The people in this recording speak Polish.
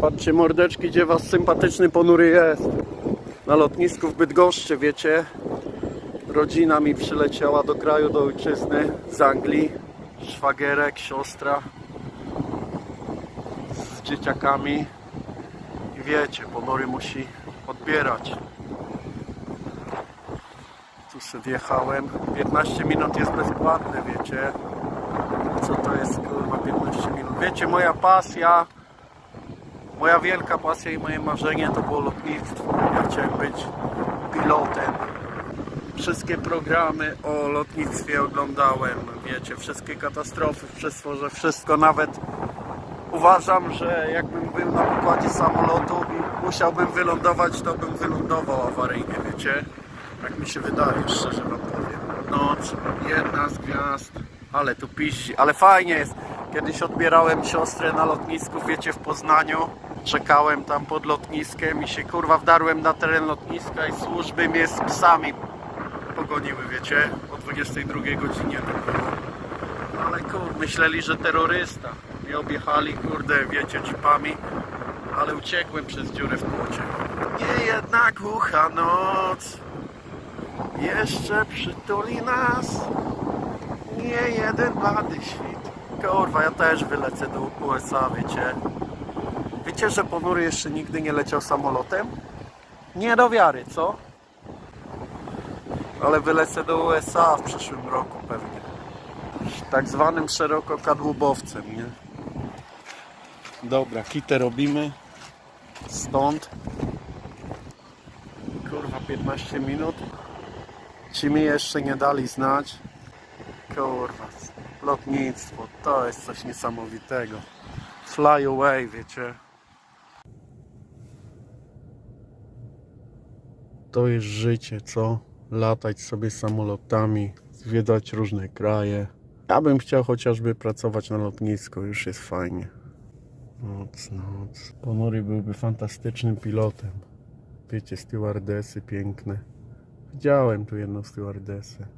Patrzcie mordeczki, gdzie was sympatyczny ponury jest. Na lotnisku w Bydgoszczy, wiecie. Rodzina mi przyleciała do kraju, do ojczyzny z Anglii. Szwagierek, siostra z dzieciakami. I wiecie, ponury musi odbierać. Tu sobie wjechałem. 15 minut jest bezpłatne, wiecie. Co to jest kurwa 15 minut? Wiecie, moja pasja, moja wielka pasja i moje marzenie to było lotnictwo. Ja chciałem być pilotem. Wszystkie programy o lotnictwie oglądałem, wiecie, wszystkie katastrofy w przestworze, wszystko nawet uważam, że jakbym był na pokładzie samolotu i musiałbym wylądować, to bym wylądował awaryjnie, wiecie? Tak mi się wydaje, szczerze wam powiem. Noc, jedna z gwiazd, ale tu piści, ale fajnie jest. Kiedyś odbierałem siostrę na lotnisku, wiecie, w Poznaniu. Czekałem tam pod lotniskiem i się kurwa wdarłem na teren lotniska i służby mnie z psami pogoniły, wiecie, o 22 godzinie. Ale kur, myśleli, że terrorysta. Mnie objechali, kurde, wiecie, jeepami, ale uciekłem przez dziurę w płocie. Nie jedna głucha noc jeszcze przytuli nas. Nie jeden blady świt. Kurwa, ja też wylecę do USA, wiecie. Wiecie, że ponury jeszcze nigdy nie leciał samolotem? Nie do wiary, co? Ale wylecę do USA w przyszłym roku pewnie. Tak zwanym szerokokadłubowcem, nie? Dobra, kitę robimy. Stąd. Kurwa, 15 minut. Ci mi jeszcze nie dali znać. Kurwa, lotnictwo to jest coś niesamowitego. Fly away, wiecie. To jest życie, co? Latać sobie samolotami, zwiedzać różne kraje. Ja bym chciał chociażby pracować na lotnisku, już jest fajnie. Noc, noc. Ponury byłby fantastycznym pilotem. Wiecie, stewardesy piękne. Widziałem tu jedną stewardesę.